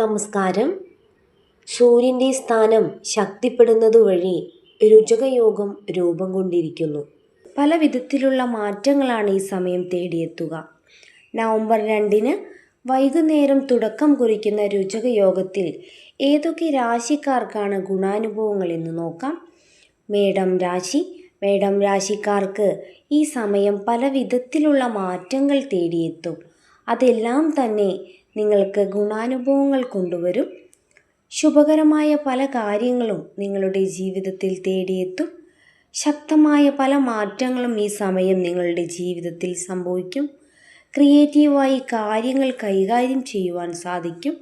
നമസ്കാരം. സൂര്യന്റെ സ്ഥാനം ശക്തിപ്പെടുന്നതുവഴി രുചകയോഗം രൂപം കൊണ്ടിരിക്കുന്നു. പല വിധത്തിലുള്ള മാറ്റങ്ങളാണ് ഈ സമയം തേടിയെത്തുക. നവംബർ രണ്ടിന് വൈകുന്നേരം തുടക്കം കുറിക്കുന്ന രുചകയോഗത്തിൽ ഏതൊക്കെ രാശിക്കാർക്കാണ് ഗുണാനുഭവങ്ങൾ എന്ന് നോക്കാം. മേടം രാശി. മേടം രാശിക്കാർക്ക് ഈ സമയം പല വിധത്തിലുള്ള മാറ്റങ്ങൾ തേടിയെത്തും. അതെല്ലാം തന്നെ നിങ്ങൾക്ക് ഗുണാനുഭവങ്ങൾ കൊണ്ടുവരും. ശുഭകരമായ പല കാര്യങ്ങളും നിങ്ങളുടെ ജീവിതത്തിൽ തേടിയെത്തും. ശക്തമായ പല മാറ്റങ്ങളും ഈ സമയം നിങ്ങളുടെ ജീവിതത്തിൽ സംഭവിക്കും. ക്രിയേറ്റീവായി കാര്യങ്ങൾ കൈകാര്യം ചെയ്യുവാൻ സാധിക്കും.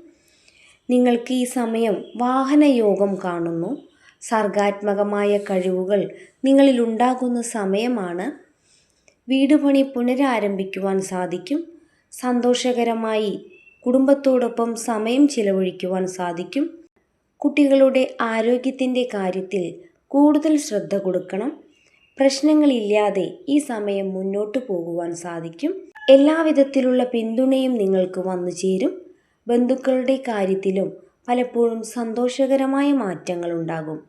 നിങ്ങൾക്ക് ഈ സമയം വാഹനയോഗം കാണുന്നു. സർഗാത്മകമായ കഴിവുകൾ നിങ്ങളിൽ ഉണ്ടാകുന്ന സമയമാണ്. വീടുപണി പുനരാരംഭിക്കുവാൻ സാധിക്കും. സന്തോഷകരമായി കുടുംബത്തോടൊപ്പം സമയം ചിലവഴിക്കുവാൻ സാധിക്കും. കുട്ടികളുടെ ആരോഗ്യത്തിന്റെ കാര്യത്തിൽ കൂടുതൽ ശ്രദ്ധ കൊടുക്കണം. പ്രശ്നങ്ങളില്ലാതെ ഈ സമയം മുന്നോട്ട് പോകുവാൻ സാധിക്കും. എല്ലാവിധത്തിലുള്ള പിന്തുണയും നിങ്ങൾക്ക് വന്നു ചേരും. ബന്ധുക്കളുടെ കാര്യത്തിലും പലപ്പോഴും സന്തോഷകരമായ മാറ്റങ്ങൾ ഉണ്ടാകും.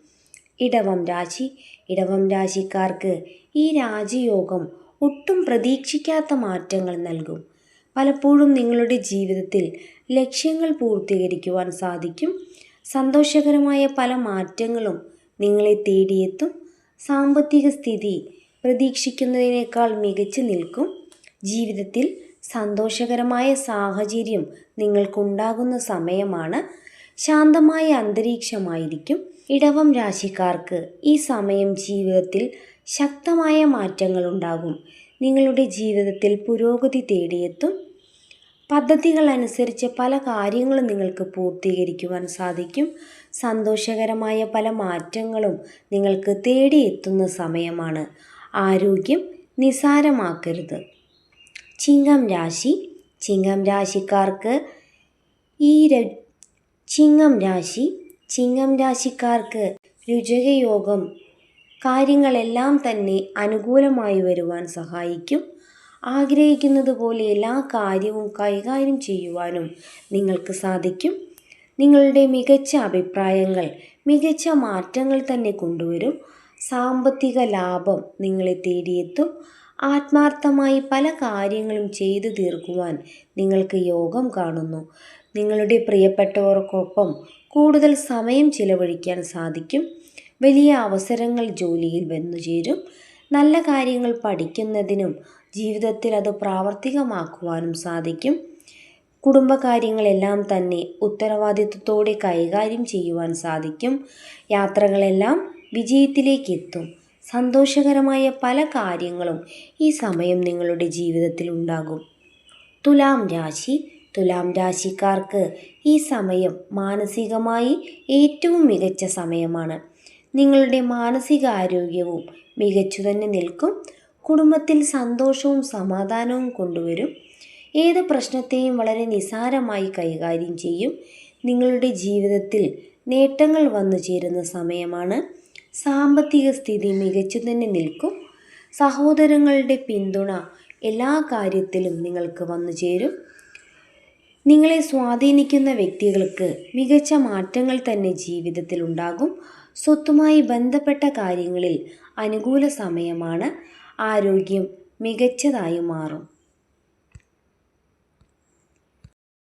ഇടവം രാശി. ഇടവം രാശിക്കാർക്ക് ഈ രാജയോഗം ഒട്ടും പ്രതീക്ഷിക്കാത്ത മാറ്റങ്ങൾ നൽകും. പലപ്പോഴും നിങ്ങളുടെ ജീവിതത്തിൽ ലക്ഷ്യങ്ങൾ പൂർത്തീകരിക്കുവാൻ സാധിക്കും. സന്തോഷകരമായ പല മാറ്റങ്ങളും നിങ്ങളെ തേടിയെത്തും. സാമ്പത്തിക സ്ഥിതി പ്രതീക്ഷിക്കുന്നതിനേക്കാൾ മികച്ചു നിൽക്കും. ജീവിതത്തിൽ സന്തോഷകരമായ സാഹചര്യം നിങ്ങൾക്കുണ്ടാകുന്ന സമയമാണ്. ശാന്തമായ അന്തരീക്ഷമായിരിക്കും. ഇടവം രാശിക്കാർക്ക് ഈ സമയം ജീവിതത്തിൽ ശക്തമായ മാറ്റങ്ങൾ ഉണ്ടാകും. നിങ്ങളുടെ ജീവിതത്തിൽ പുരോഗതി തേടിയെത്തും. പദ്ധതികൾ അനുസരിച്ച് പല കാര്യങ്ങളും നിങ്ങൾക്ക് പൂർത്തീകരിക്കുവാൻ സാധിക്കും. സന്തോഷകരമായ പല മാറ്റങ്ങളും നിങ്ങൾക്ക് തേടിയെത്തുന്ന സമയമാണ്. ആരോഗ്യം നിസാരമാക്കരുത് ചിങ്ങം രാശി. ചിങ്ങം രാശിക്കാർക്ക് ഈ ചിങ്ങം രാശി. ചിങ്ങം രാശിക്കാർക്ക് രുചകയോഗം കാര്യങ്ങളെല്ലാം തന്നെ അനുകൂലമായി വരുവാൻ സഹായിക്കും. ആഗ്രഹിക്കുന്നത് പോലെ എല്ലാ കാര്യവും കൈകാര്യം ചെയ്യുവാനും നിങ്ങൾക്ക് സാധിക്കും. നിങ്ങളുടെ മികച്ച അഭിപ്രായങ്ങൾ മികച്ച മാറ്റങ്ങൾ തന്നെ കൊണ്ടുവരും. സാമ്പത്തിക ലാഭം നിങ്ങളെ തേടിയെത്തും. ആത്മാർത്ഥമായി പല കാര്യങ്ങളും ചെയ്തു തീർക്കുവാൻ നിങ്ങൾക്ക് യോഗം കാണുന്നു. നിങ്ങളുടെ പ്രിയപ്പെട്ടവർക്കൊപ്പം കൂടുതൽ സമയം ചിലവഴിക്കാൻ സാധിക്കും. വലിയ അവസരങ്ങൾ ജോലിയിൽ വന്നുചേരും നല്ല കാര്യങ്ങൾ പഠിക്കുന്നതിനും ജീവിതത്തിൽ അത് പ്രാവർത്തികമാക്കുവാനും സാധിക്കും. കുടുംബകാര്യങ്ങളെല്ലാം തന്നെ ഉത്തരവാദിത്വത്തോടെ കൈകാര്യം ചെയ്യുവാൻ സാധിക്കും. യാത്രകളെല്ലാം വിജയത്തിലേക്ക് എത്തും സന്തോഷകരമായ പല കാര്യങ്ങളും ഈ സമയം നിങ്ങളുടെ ജീവിതത്തിൽ ഉണ്ടാകും. തുലാം രാശി. തുലാം രാശിക്കാർക്ക് ഈ സമയം മാനസികമായി ഏറ്റവും മികച്ച സമയമാണ്. നിങ്ങളുടെ മാനസികാരോഗ്യവും മികച്ചു തന്നെ നിൽക്കും. കുടുംബത്തിൽ സന്തോഷവും സമാധാനവും കൊണ്ടുവരും. ഏത് പ്രശ്നത്തെയും വളരെ നിസാരമായി കൈകാര്യം ചെയ്യും. നിങ്ങളുടെ ജീവിതത്തിൽ നേട്ടങ്ങൾ വന്നു ചേരുന്ന സമയമാണ്. സാമ്പത്തിക സ്ഥിതി മികച്ചു തന്നെ നിൽക്കും. സഹോദരങ്ങളുടെ പിന്തുണ എല്ലാ കാര്യത്തിലും നിങ്ങൾക്ക് വന്നു ചേരും. നിങ്ങളെ സ്വാധീനിക്കുന്ന വ്യക്തികൾക്ക് മികച്ച മാറ്റങ്ങൾ തന്നെ ജീവിതത്തിൽ ഉണ്ടാകും. സ്വത്തുമായി ബന്ധപ്പെട്ട കാര്യങ്ങളിൽ അനുകൂല സമയമാണ് ആരോഗ്യം മികച്ചതായി മാറും.